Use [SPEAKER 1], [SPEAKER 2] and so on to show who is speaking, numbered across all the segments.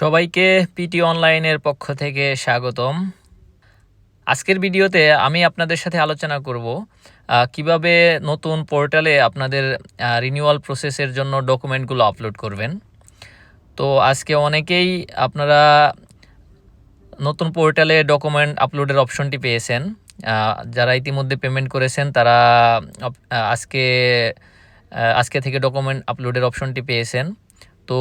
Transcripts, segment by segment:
[SPEAKER 1] সবাইকে পিটি অনলাইনের পক্ষ থেকে স্বাগতম। আজকের ভিডিওতে আমি আপনাদের সাথে আলোচনা করব কীভাবে নতুন পোর্টালে আপনাদের রিনিউয়াল প্রসেসের জন্য ডকুমেন্টগুলো আপলোড করবেন। তো আজকে অনেকেই আপনারা নতুন পোর্টালে ডকুমেন্ট আপলোডের অপশনটি পেয়েছেন যারা ইতিমধ্যে পেমেন্ট করেছেন, তারা আজকে আজকে থেকে ডকুমেন্ট আপলোডের অপশনটি পেয়েছেন। তো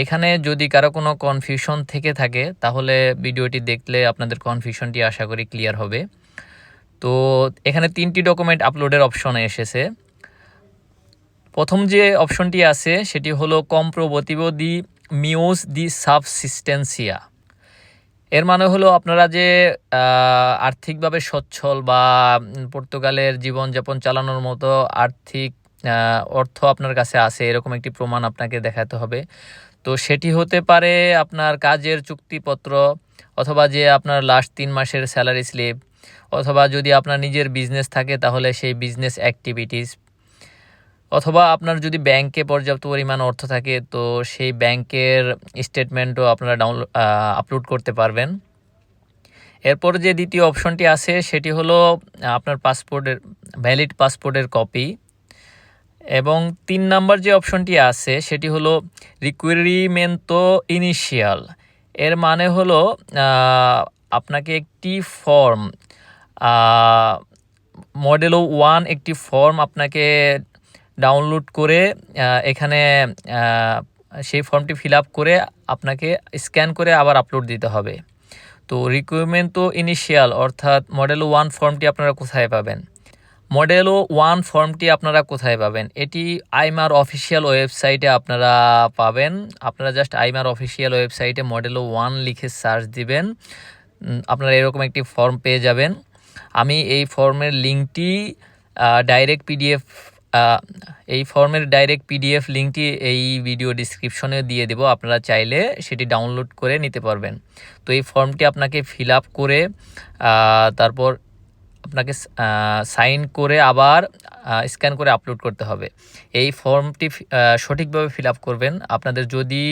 [SPEAKER 1] এখানে যদি কারও কোনো কনফিউশন থেকে থাকে, তাহলে ভিডিওটি দেখলে আপনাদের কনফিউশনটি আশা করি ক্লিয়ার হবে। তো এখানে তিনটি ডকুমেন্ট আপলোডের অপশন এসেছে। প্রথম যে অপশনটি আছে, সেটি হলো কম্প্রোবতিব দি মিউজ দি সাবসিস্টেন্সিয়া এর মানে হলো আপনারা যে আর্থিকভাবে সচ্ছল বা পর্তুগালের জীবনযাপন চালানোর মতো আর্থিক অর্থ আপনার কাছে আছে, এরকম একটি প্রমাণ আপনাকে দেখাতে হবে। তো সেটি হতে পারে আপনার কাজের চুক্তিপত্র অথবা যে আপনার লাস্ট তিন মাসের স্যালারি স্লিপ অথবা যদি আপনার নিজের বিজনেস থাকে, তাহলে সেই বিজনেস অ্যাক্টিভিটিস অথবা আপনার যদি ব্যাংকে পর্যাপ্ত পরিমাণ অর্থ থাকে, তো সেই ব্যাংকের স্টেটমেন্টও আপনারা ডাউনলোড আপলোড করতে পারবেন। এরপর যে দ্বিতীয় অপশনটি আছে, সেটি হলো আপনার পাসপোর্টের ভ্যালিড পাসপোর্টের কপি এবং তিন নাম্বার যে অপশনটি আছে, সেটি হলো রিকুয়ারিমেন্টো ইনিশিয়াল এর মানে হলো আপনাকে একটি ফর্ম মডেলো ওয়ান একটি ফর্ম আপনাকে ডাউনলোড করে এখানে সেই ফর্মটি ফিল করে আপনাকে স্ক্যান করে আবার আপলোড দিতে হবে। তো রিকুইরমেন্ট তো ইনিশিয়াল অর্থাৎ মডেল ওয়ান ফর্মটি আপনারা কোথায় পাবেন? মডেল ওয়ান ফর্মটি আপনারা কোথায় পাবেন? এটি আইমার অফিসিয়াল ওয়েবসাইটে আপনারা পাবেন। আপনারা জাস্ট আইমার অফিসিয়াল ওয়েবসাইটে মডেল ওয়ান লিখে সার্চ দিবেন। আপনারা এরকম একটি ফর্ম পেয়ে যাবেন। আমি এই ফর্মের লিঙ্কটি ডাইরেক্ট পিডিএফ এই ফর্মের ডাইরেক্ট পিডিএফ লিঙ্কটি এই ভিডিও ডিসক্রিপশনে দিয়ে দেবো। আপনারা চাইলে সেটি ডাউনলোড করে নিতে পারবেন। তো এই ফর্মটি আপনাকে ফিল আপ করে তারপর আপনাকে সাইন করে আবার স্ক্যান করে আপলোড করতে হবে। এই ফর্মটি সঠিকভাবে ফিল আপ করবেন। আপনাদের যদি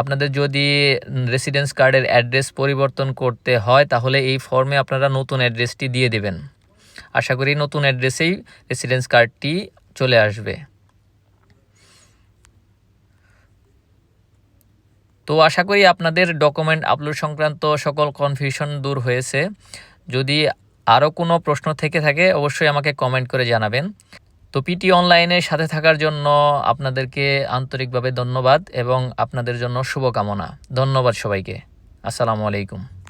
[SPEAKER 1] আপনাদের যদি রেসিডেন্স কার্ডের অ্যাড্রেস পরিবর্তন করতে হয়, তাহলে এই ফর্মে আপনারা নতুন অ্যাড্রেসটি দিয়ে দেবেন। আশা করি নতুন অ্যাড্রেসেই রেসিডেন্স কার্ডটি চলে আসবে। তো আশা করি আপনাদের ডকুমেন্ট আপলোড সংক্রান্ত সকল কনফিউশন দূর হয়েছে। যদি আরও কোনো প্রশ্ন থেকে থাকে, অবশ্যই আমাকে কমেন্ট করে জানাবেন। তো পিটি অনলাইনের সাথে থাকার জন্য আপনাদেরকে আন্তরিকভাবে ধন্যবাদ এবং আপনাদের জন্য শুভকামনা। ধন্যবাদ সবাইকে। আসসালামু আলাইকুম।